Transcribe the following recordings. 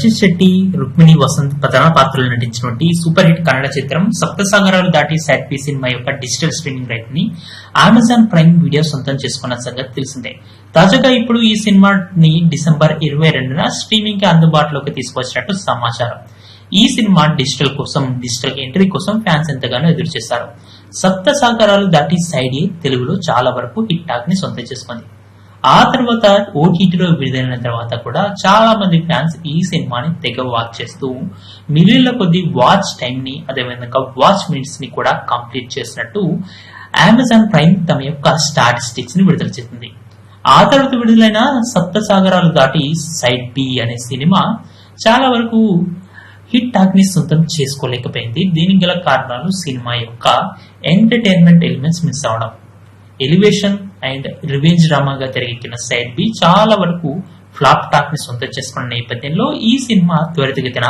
రక్షిత్ శెట్టి రుక్మిణి వసంత్ ప్రధాన పాత్రలో నటించినటువంటి సూపర్ హిట్ కన్నడ చిత్రం Saptasagaralu Daati side B cinema యొక్క డిజిటల్ స్ట్రీమింగ్ రైట్ని అమెజాన్ ప్రైమ్ వీడియో సొంతం చేసుకున్న సంగతి తెలిసిందే. తాజాగా ఇప్పుడు ఈ సినిమాని డిసెంబర్ ఇరవై రెండున స్ట్రీమింగ్కి అందుబాటులోకి తీసుకొచ్చినట్టు సమాచారం. ఈ సినిమా డిజిటల్ కోసం డిజిటల్ ఎంట్రీ కోసం ఫ్యాన్స్ ఎంతగానో ఎదురు చేశారు సప్త సాగరాలు దాటి సైడ్ తెలుగులో చాలా వరకు హిట్ టాక్ని సొంతం చేసుకుంది. ఆ తర్వాత ఓటీటీలో విడుదలైన తర్వాత కూడా చాలా మంది ఫ్యాన్స్ ఈ సినిమాని తెగ వాచ్ చేస్తూ మిలియన్ల కొద్ది వాచ్ టైం ని అదేవిధంగా వాచ్ మినిట్స్ని కూడా కంప్లీట్ చేసినట్టు అమెజాన్ ప్రైమ్ తమ యొక్క స్టాటిస్టిక్స్ని విడుదల చేసింది. ఆ తర్వాత విడుదలైన సప్త సాగరాలు దాటి సైడ్ బి అనే సినిమా చాలా వరకు హిట్ టాక్ని సొంతం చేసుకోలేకపోయింది. దీనికి గల కారణాలు సినిమా యొక్క ఎంటర్టైన్మెంట్ ఎలిమెంట్స్ మిస్ అవడం. ఎలివేషన్ అండ్ రివెంజ్ డ్రామాగా తెరకెక్కిన సైడ్ బి చాలా వరకు ఫ్లాప్ టాక్ని సొంతం చేసుకున్న నేపథ్యంలో ఈ సినిమా త్వరితగతిన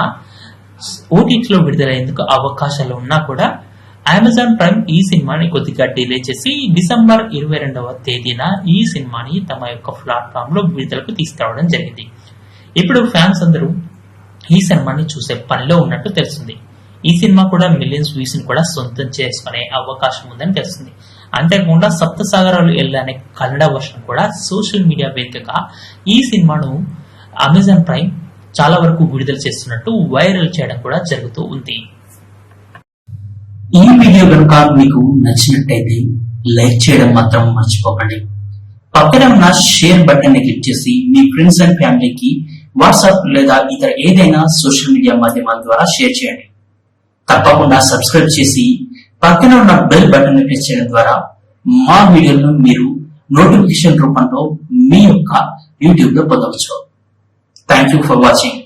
ఓటీటీలో విడుదలయ్యేందుకు అవకాశాలు ఉన్నా కూడా అమెజాన్ ప్రైమ్ ఈ సినిమాని కొద్దిగా డిలే చేసి డిసెంబర్ ఇరవై రెండవ తేదీన ఈ సినిమాని తమ యొక్క ప్లాట్ఫామ్లో విడుదలకు తీసుకురావడం జరిగింది. ఇప్పుడు ఫ్యాన్స్ అందరూ ఈ సినిమాని చూసే పనిలో ఉన్నట్టు తెలుస్తుంది. ఈ సినిమా కూడా మిలియన్స్ వ్యూస్ని కూడా సొంతం చేసుకునే అవకాశం ఉందని తెలుస్తుంది. అంతేకాకుండా సప్త సాగరాలు ఎల్ అనే కన్నడ వర్షన్ కూడా సోషల్ మీడియా వేదికగా ఈ సినిమాను అమెజాన్ ప్రైమ్ చాలా వరకు విడుదల చేస్తున్నట్టు వైరల్ చేయడం కూడా జరుగుతూ ఉంది. ఈ వీడియో కనుక మీకు నచ్చినట్టయితే లైక్ చేయడం మాత్రం మర్చిపోకండి. పక్కన ఉన్న షేర్ బటన్ని క్లిక్ చేసి మీ ఫ్రెండ్స్ అండ్ ఫ్యామిలీకి వాట్సాప్ లేదా ఇతర ఏదైనా సోషల్ మీడియా మాధ్యమాల ద్వారా షేర్ చేయండి. తప్పకుండా సబ్స్క్రైబ్ చేసి పక్కన ఉన్న బెల్ బటన్ ప్రెస్ చేయడం ద్వారా మా వీడియోలను మీరు నోటిఫికేషన్ రూపంలో మీ యొక్క యూట్యూబ్లో పొందవచ్చు. Thank you for watching